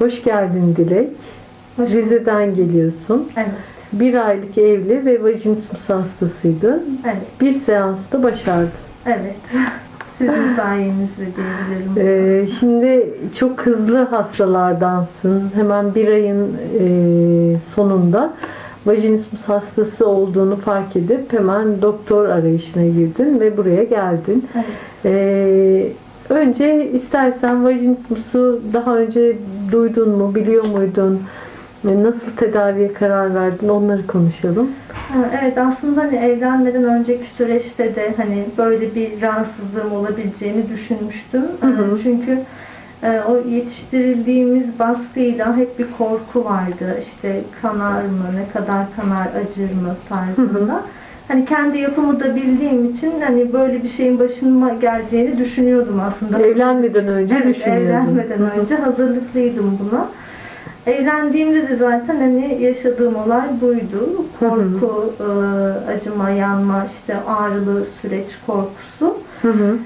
Hoş geldin Dilek. Hoş. Rize'den geliyorsun. Evet, Bir aylık evli ve vajinismus hastasıydın. evet, Bir seansta başardın. evet. Sizin sayenizde diyebilirim. Ee, şimdi çok hızlı hastalardansın. Hemen bir ayın e, sonunda vajinismus hastası olduğunu fark edip hemen doktor arayışına girdin ve buraya geldin. Evet. Ee, önce istersen vajinismusu daha önce duydun mu, biliyor muydun? Ve Nasıl tedaviye karar verdin? Onları konuşalım. Evet aslında hani evlenmeden önceki süreçte de hani böyle bir rahatsızlığım olabileceğini düşünmüştüm. Hı hı. Ee, Çünkü e, o yetiştirildiğimiz baskıyla hep bir korku vardı. İşte kanar mı, ne kadar kanar, acır mı tarzında. Hani kendi yapımı da bildiğim için hani böyle bir şeyin başıma geleceğini düşünüyordum aslında. Evlenmeden önce Evet, düşünüyordun. evlenmeden önce hazırlıklıydım buna. Evlendiğimde de zaten hani yaşadığım olay buydu. Korku, e, acıma, yanma, işte ağrılı süreç korkusu. Hı hı.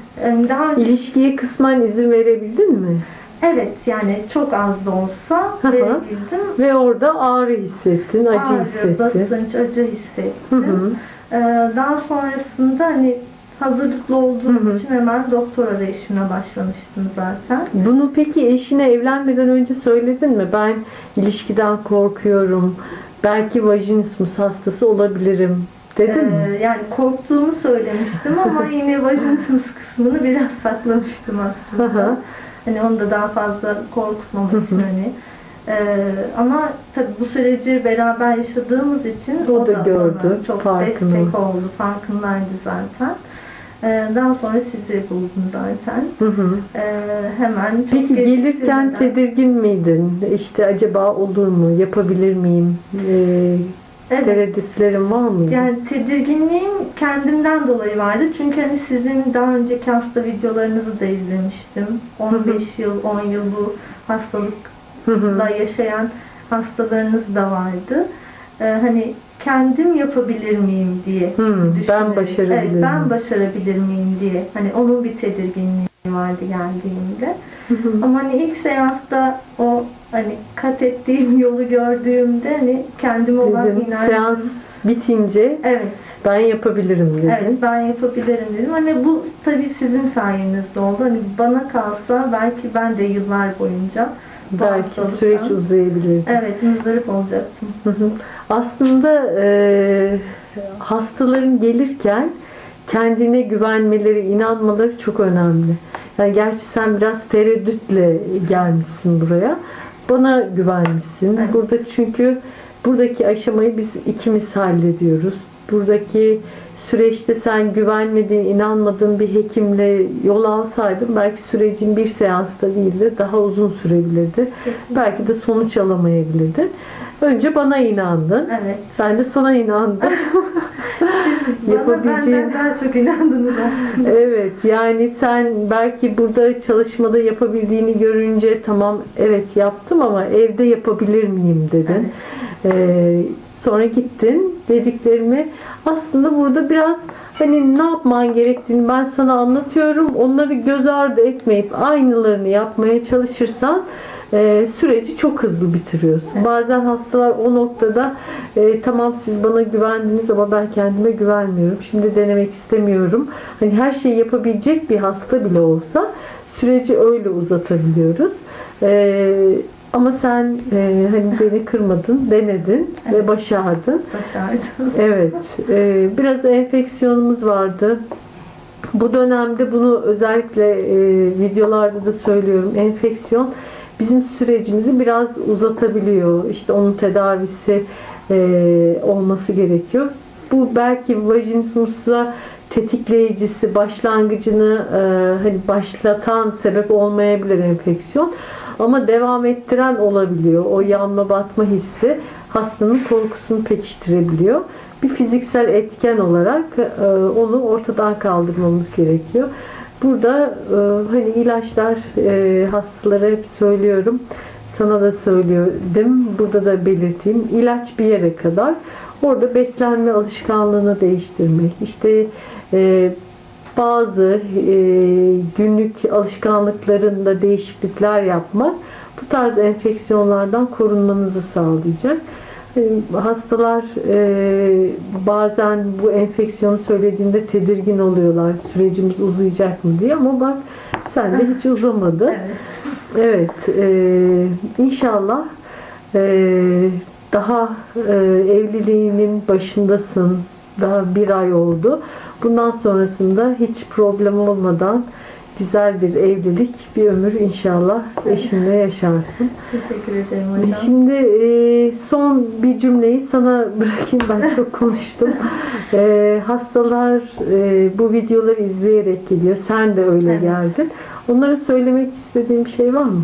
Daha önce, İlişkiye kısmen izin verebildin mi? evet yani çok az da olsa Hı hı. verebildim. Ve orada ağrı hissettin, acı Ağrı, hissettin. basınç, acı Hı hissettim. hı. E, Daha sonrasında hani hazırlıklı olduğum Hı hı. için hemen doktor arayışına başlamıştım zaten. Bunu peki eşine evlenmeden önce söyledin mi? Ben ilişkiden korkuyorum. Belki vajinismus hastası olabilirim. Dedin mi? Ee, yani korktuğumu söylemiştim ama yine vajinismus kısmını biraz saklamıştım aslında. hani onu da daha fazla korkutmamak için hani. Ee, ama tabii bu süreci beraber yaşadığımız için O da bana gördü, çok farkında. destek oldu, farkındaydı zaten. Ee, daha sonra sizi buldum zaten. Hı hı. Ee, hemen çok Peki gelirken tedirgin miydin? İşte acaba olur mu? Yapabilir miyim? Ee, Evet. tereddütlerim var mıydı? Yani tedirginliğim kendimden dolayı vardı. Çünkü hani sizin daha önceki hasta videolarınızı da izlemiştim. 15 yıl, 10 yıl bu hastalıkla Hı. yaşayan hastalarınız da vardı. Ee, hani kendim yapabilir miyim diye Hı, ben başarabilir Evet, ben başarabilir miyim diye. Hani onun bir tedirginliği vardı geldiğimde. Ama hani ilk seansta o hani kat ettiğim yolu gördüğümde hani kendime olan Dedim, inancım. seans bitince Evet. ben yapabilirim dedin. Evet ben yapabilirim dedim. Hani bu tabii sizin sayenizde oldu. Hani bana kalsa belki ben de yıllar boyunca Belki hastalıktan- süreç uzayabilir. Evet müzdarip olacaktım. Hı hı. Aslında e, hastaların gelirken kendine güvenmeleri, inanmaları çok önemli. Yani gerçi sen biraz tereddütle gelmişsin buraya. Bana güvenmişsin. Evet. Burada çünkü buradaki aşamayı biz ikimiz hallediyoruz. Buradaki süreçte sen güvenmediğin, inanmadığın bir hekimle yol alsaydın belki sürecin bir seansta değil de daha uzun sürebilirdi. Belki de sonuç alamayabilirdin. Önce bana inandın. Evet. Ben de sana inandım. Bana Yapabileceğin- benden daha çok inandınız aslında. evet yani sen belki burada çalışmada yapabildiğini görünce tamam evet yaptım ama evde yapabilir miyim dedin. Ee, sonra gittin dediklerimi aslında burada biraz hani ne yapman gerektiğini ben sana anlatıyorum. Onları göz ardı etmeyip aynılarını yapmaya çalışırsan e, süreci çok hızlı bitiriyorsun. Evet. Bazen hastalar o noktada e, tamam siz bana güvendiniz ama ben kendime güvenmiyorum. Şimdi denemek istemiyorum. Hani her şeyi yapabilecek bir hasta bile olsa süreci öyle uzatabiliyoruz. E, ama sen e, hani beni kırmadın, denedin ve Evet. başardın. Başardım. Evet, e, biraz enfeksiyonumuz vardı. Bu dönemde bunu özellikle e, videolarda da söylüyorum. Enfeksiyon bizim sürecimizi biraz uzatabiliyor. İşte onun tedavisi e, olması gerekiyor. Bu belki vajinismusla tetikleyicisi, başlangıcını e, hani başlatan sebep olmayabilir enfeksiyon. Ama devam ettiren olabiliyor. O yanma batma hissi hastanın korkusunu pekiştirebiliyor. Bir fiziksel etken olarak e, onu ortadan kaldırmamız gerekiyor. Burada e, hani ilaçlar e, hastalara hep söylüyorum. Sana da söyledim. Burada da belirteyim. İlaç bir yere kadar. Orada beslenme alışkanlığını değiştirmek. İşte e, bazı e, günlük alışkanlıklarında değişiklikler yapmak bu tarz enfeksiyonlardan korunmanızı sağlayacak. E, Hastalar e, bazen bu enfeksiyonu söylediğinde tedirgin oluyorlar. Sürecimiz uzayacak mı diye ama bak sen de hiç uzamadı. Evet. Evet, inşallah e, daha e, evliliğinin başındasın. Daha bir ay oldu. Bundan sonrasında hiç problem olmadan güzel bir evlilik, bir ömür inşallah eşinle yaşarsın. Teşekkür ederim hocam. Şimdi e, son bir cümleyi sana bırakayım. Ben çok konuştum. E, hastalar e, bu videoları izleyerek geliyor. Sen de öyle Evet. geldin. Onlara söylemek istediğin bir şey var mı?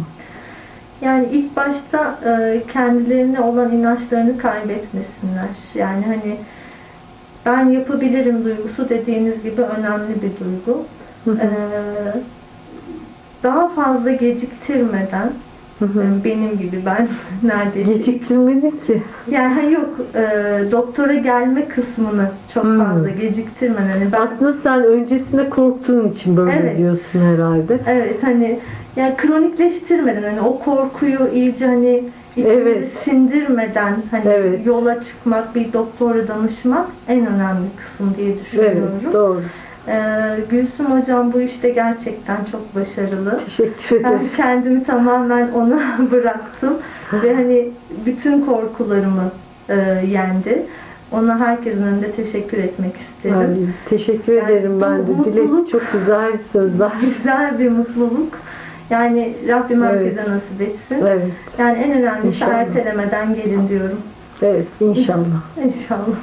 Yani ilk başta e, kendilerine olan inançlarını kaybetmesinler. Yani hani ben yapabilirim duygusu dediğiniz gibi önemli bir duygu. Hı hı. E, daha fazla geciktirmeden Hı hı. e, benim gibi ben neredeyse Geciktirmedin ki. yani ha yok e, doktora gelme kısmını çok Hmm. fazla geciktirmeden hani ben Aslında sen öncesinde korktuğun için böyle Evet. diyorsun herhalde. Evet hani yani kronikleştirmeden hani o korkuyu iyice hani içimize Evet. sindirmeden hani Evet. yola çıkmak, bir doktora danışmak en önemli kısım diye Evet, düşünüyorum. doğru. Ee, Gülsüm hocam bu işte gerçekten çok başarılı. Teşekkür Ben ederim. kendimi tamamen ona bıraktım ve hani bütün korkularımı e, yendi. Ona herkesin önünde teşekkür etmek isterim. Ay, teşekkür Yani ederim ben de. Dilek çok güzel sözler. Güzel bir mutluluk. Yani Rabbim Evet. herkese nasip etsin. Evet, Yani en önemlisi İnşallah. ertelemeden gelin diyorum. evet inşallah. İnşallah.